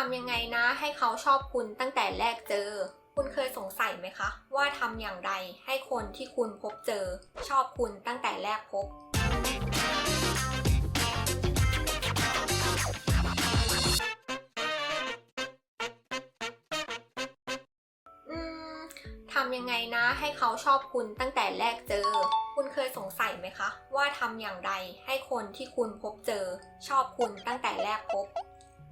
ทำยังไงนะให้เขาชอบคุณตั้งแต่แรกเจอ คุณเคยสงสัยไหมคะ ว่าทำอย่างไรให้คนที่คุณพบเจอ ชอบคุณตั้งแต่แรกพบอืมทำยังไงนะให้เขาชอบคุณตั้งแต่แรกเจอ คุณเคยสงสัยไหมคะ ว่าทำอย่างไรให้คนที่คุณพบเจอ ชอบคุณตั้งแต่แรกพบ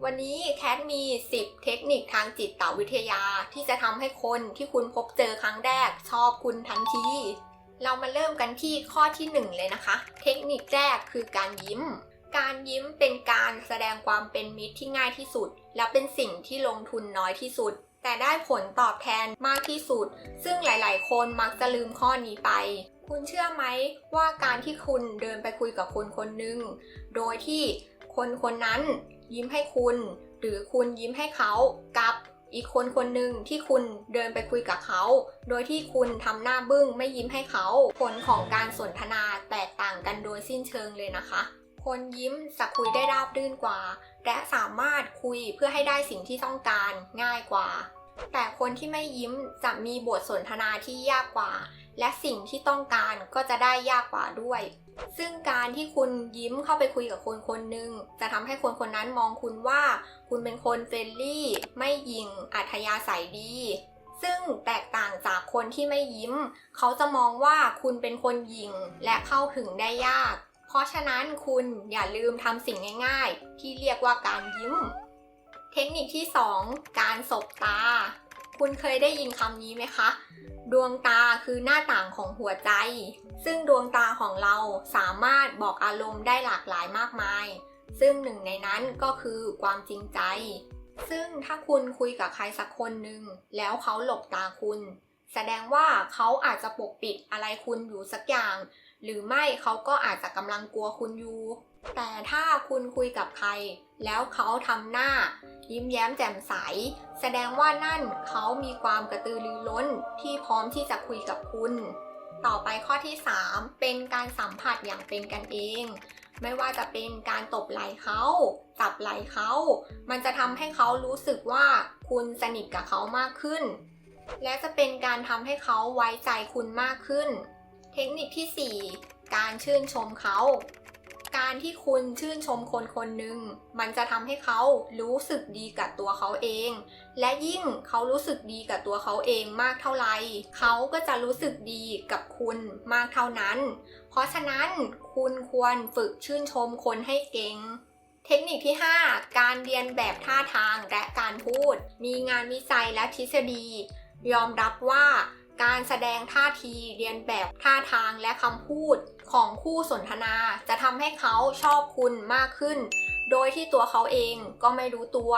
วันนี้แคทมี 10 เทคนิคทางจิตวิทยาที่จะทำให้คนที่คุณพบเจอครั้งแรกชอบคุณทันที เรามาเริ่มกันที่ข้อที่ 1 เลยนะคะ เทคนิคแรกคือการยิ้ม การยิ้มเป็นการแสดงความเป็นมิตรที่ง่ายที่สุด และเป็นสิ่งที่ลงทุนน้อยที่สุด แต่ได้ผลตอบแทนมากที่สุด ซึ่งหลาย ๆ คนมักจะลืมข้อนี้ไปคุณเชื่อไหมว่าการที่คุณเดินไปคุยกับคนคนหนึ่งโดยที่คนคนนั้น ยิ้มให้คุณ หรือคุณยิ้มให้เขากับอีกคนคนหนึ่งที่คุณเดินไปคุยกับเขา โดยที่คุณทำหน้าบึ้งไม่ยิ้มให้เขา ผลของการสนทนาแตกต่างกันโดยสิ้นเชิงเลยนะคะ คนยิ้มจะคุยได้ราบรื่นกว่า และสามารถคุยเพื่อให้ได้สิ่งที่ต้องการง่ายกว่า แต่คนที่ไม่ยิ้มจะมีบทสนทนาที่ยากกว่า และสิ่งที่ต้องการก็จะได้ยากกว่าด้วย ซึ่งการที่คุณยิ้มเข้าไปคุยกับคนคนหนึ่งจะทำให้คนคนนั้นมองคุณว่า คุณเป็นคนเฟรนลี่ ไม่ยิงอัธยาศัยดี ซึ่งแตกต่างจากคนที่ไม่ยิ้ม เขาจะมองว่าคุณเป็นคนยิงและเข้าถึงได้ยาก เพราะฉะนั้นคุณอย่าลืมทำสิ่งง่าย ๆ ที่เรียกว่าการยิ้ม เทคนิคที่ 2 การสบตา คุณเคยได้ยินคำนี้ไหมคะ ดวงตาคือหน้าต่างของหัวใจ ซึ่งดวงตาของเราสามารถบอกอารมณ์ได้หลากหลายมากมาย ซึ่งหนึ่งในนั้นก็คือความจริงใจ ซึ่งถ้าคุณคุยกับใครสักคนหนึ่งแล้วเขาหลบตาคุณ แสดงว่าเขาอาจจะปกปิดอะไรคุณอยู่สักอย่าง หรือไม่เขาก็อาจจะกำลังกลัวคุณอยู่ แต่ถ้าคุณคุยกับใคร แล้วเขาทำหน้า ยิ้มแย้มแจ่มใส แสดงว่านั่นเขามีความกระตือรือร้นที่พร้อมที่จะคุยกับคุณ ต่อไปข้อที่ 3 เป็นการสัมผัสอย่างเป็นกันเอง ไม่ว่าจะเป็นการตบไหล่เขาจับไหล่เขา มันจะทำให้เขารู้สึกว่าคุณสนิทกับเขามากขึ้น และจะเป็นการทำให้เขาไว้ใจคุณมากขึ้น เทคนิคที่ 4 การชื่นชมเขา การที่คุณชื่นชมคนคนหนึ่งมันจะทำให้เขารู้สึกดีกับตัวเขาเอง และยิ่งเขารู้สึกดีกับตัวเขาเองมากเท่าไหร่เขาก็จะรู้สึกดีกับคุณมากเท่านั้น เพราะฉะนั้นคุณควรฝึกชื่นชมคนให้เก่งเทคนิคที่ 5 การเรียนแบบท่าทางและการพูด มีงานวิจัยและทฤษฎี ยอมรับว่า การแสดงท่าทีเรียนแบบท่าทางและคำพูดของคู่สนทนา จะทำให้เขาชอบคุณมากขึ้น โดยที่ตัวเขาเองก็ไม่รู้ตัว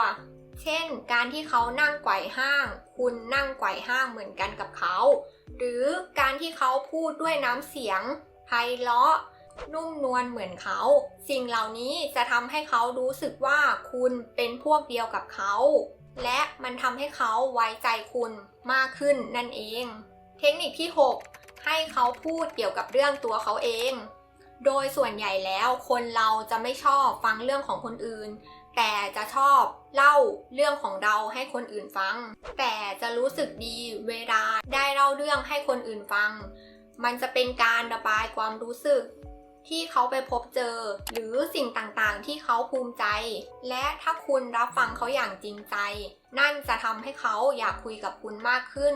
เช่น การที่เขานั่งไกวห้าง คุณนั่งไกวห้างเหมือนกันกับเขา หรือการที่เขาพูดด้วยน้ำเสียงไพเราะนุ่มนวลเหมือนเขา สิ่งเหล่านี้จะทำให้เขารู้สึกว่าคุณเป็นพวกเดียวกับเขา และมันทำให้เขาไว้ใจคุณมากขึ้นนั่นเอง เทคนิคที่ 6 ให้เขาพูดเกี่ยวกับเรื่องตัวเขาเอง โดยส่วนใหญ่แล้วคนเราจะไม่ชอบฟังเรื่องของคนอื่น แต่จะชอบเล่าเรื่องของเราให้คนอื่นฟัง แต่จะรู้สึกดีเวลาได้เล่าเรื่องให้คนอื่นฟัง มันจะเป็นการระบายความรู้สึกที่เขาไปพบเจอ หรือสิ่งต่างๆ ที่เขาภูมิใจ และถ้าคุณรับฟังเขาอย่างจริงใจ นั่นจะทำให้เขาอยากคุยกับคุณมากขึ้น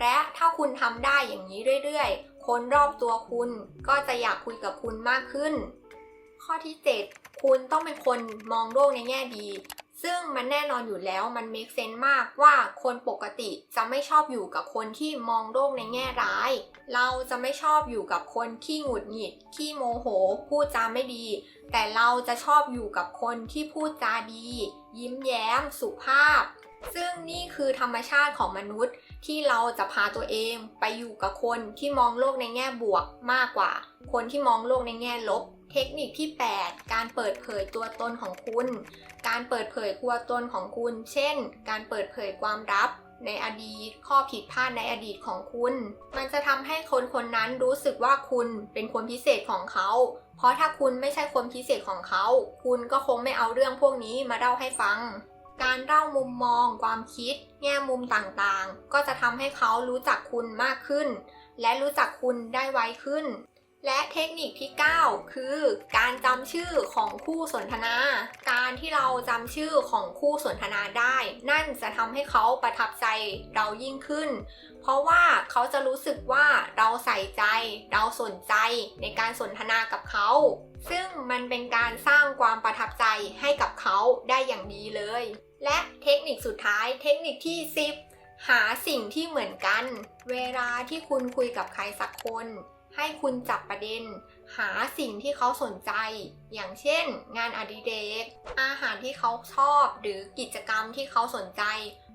และถ้าคุณทำได้อย่างนี้เรื่อยๆ คนรอบตัวคุณก็จะอยากคุยกับคุณมากขึ้น ข้อที่ 7 คุณต้องเป็นคนมองโลกในแง่ดี ซึ่งมันแน่นอนอยู่แล้วมัน make sense มากว่าคนปกติจะไม่ชอบอยู่กับคนที่มองโลกในแง่ร้าย เราจะไม่ชอบอยู่กับคนขี้หงุดหงิด ขี้โมโห พูดจาไม่ดี แต่เราจะชอบอยู่กับคนที่พูดจาดี ยิ้มแย้ม สุภาพ ซึ่งนี่คือธรรมชาติของมนุษย์ ที่เราจะพาตัวเองไปอยู่กับคนที่มองโลกในแง่บวกมากกว่า คนที่มองโลกในแง่ลบ เทคนิคที่ 8 การเปิดเผยตัวตนของคุณ การเปิดเผยตัวตนของคุณ เช่น การเปิดเผยความลับในอดีตข้อผิดพลาดในอดีตของคุณ มันจะทำให้คนคนนั้นรู้สึกว่าคุณเป็นคนพิเศษของเขา เพราะถ้าคุณไม่ใช่คนพิเศษของเขา คุณก็คงไม่เอาเรื่องพวกนี้มาเล่าให้ฟัง การเล่ามุมมอง ความคิด แง่มุมต่างๆ ก็จะทำให้เขารู้จักคุณมากขึ้น และรู้จักคุณได้ไวขึ้น และเทคนิคที่ 9 คือการจำชื่อของคู่สนทนา การที่เราจำชื่อของคู่สนทนาได้ นั่นจะทำให้เขาประทับใจเรายิ่งขึ้น เพราะว่าเขาจะรู้สึกว่าเราใส่ใจ เราสนใจในการสนทนากับเขา ซึ่งมันเป็นการสร้างความประทับใจให้กับเขาได้อย่างดีเลย และเทคนิคสุดท้ายเทคนิคที่ 10 หาสิ่งที่เหมือนกัน เวลาที่คุณคุยกับใครสักคน ให้คุณจับประเด็น หาสิ่งที่เขาสนใจ อย่างเช่น งานอดิเรก อาหารที่เขาชอบ หรือกิจกรรมที่เขาสนใจ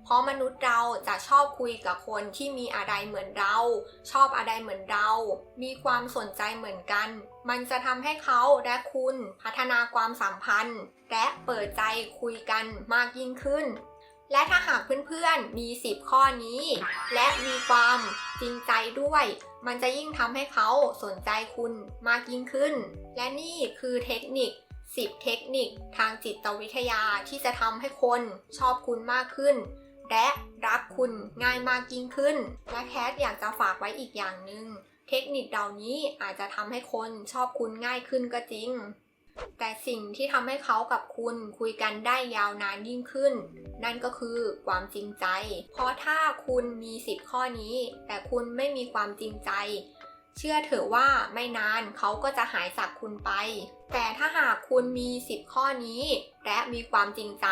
เพราะมนุษย์เราจะชอบคุยกับคนที่มีอะไรเหมือนเรา ชอบอะไรเหมือนเรา มีความสนใจเหมือนกัน มันจะทำให้เขาและคุณพัฒนาความสัมพันธ์ และเปิดใจคุยกันมากยิ่งขึ้น และถ้าหากเพื่อนๆมี 10 ข้อนี้ และมีความจริงใจด้วย มันจะยิ่งทำให้เขาสนใจคุณมากยิ่งขึ้น และนี่คือเทคนิค 10 เทคนิคทางจิตวิทยาที่จะทำให้คนชอบคุณมากขึ้น และรักคุณง่ายมากยิ่งขึ้น และแคทอยากจะฝากไว้อีกอย่างหนึ่งเทคนิคเหล่านี้อาจจะทำให้คนชอบคุณง่ายขึ้นก็จริง แต่สิ่งที่ทำให้เขากับคุณคุยกันได้ยาวนานยิ่งขึ้น นั่นก็คือความจริงใจ เพราะถ้าคุณมีสิบข้อนี้ แต่คุณไม่มีความจริงใจ เชื่อเถอะว่าไม่นานเขาก็จะหายจากคุณไป แต่ถ้าหากคุณมีสิบข้อนี้ และมีความจริงใจ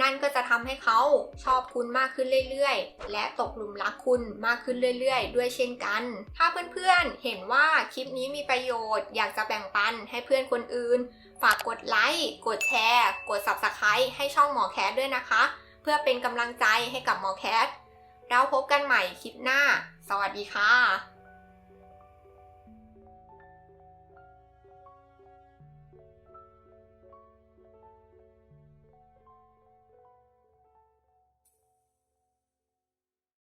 นั่นก็จะทำให้เขาชอบคุณมากขึ้นเรื่อยๆ และตกหลุมรักคุณมากขึ้นเรื่อยๆ ด้วยเช่นกัน ถ้าเพื่อนๆ เห็นว่าคลิปนี้มีประโยชน์ อยากจะแบ่งปันให้เพื่อนคนอื่น ฝากกดไลค์ กดแชร์ กด Subscribe ให้ช่องหมอแคทด้วยนะคะ เพื่อเป็นกำลังใจให้กับหมอแคทเราพบกันใหม่คลิปหน้า สวัสดีค่ะ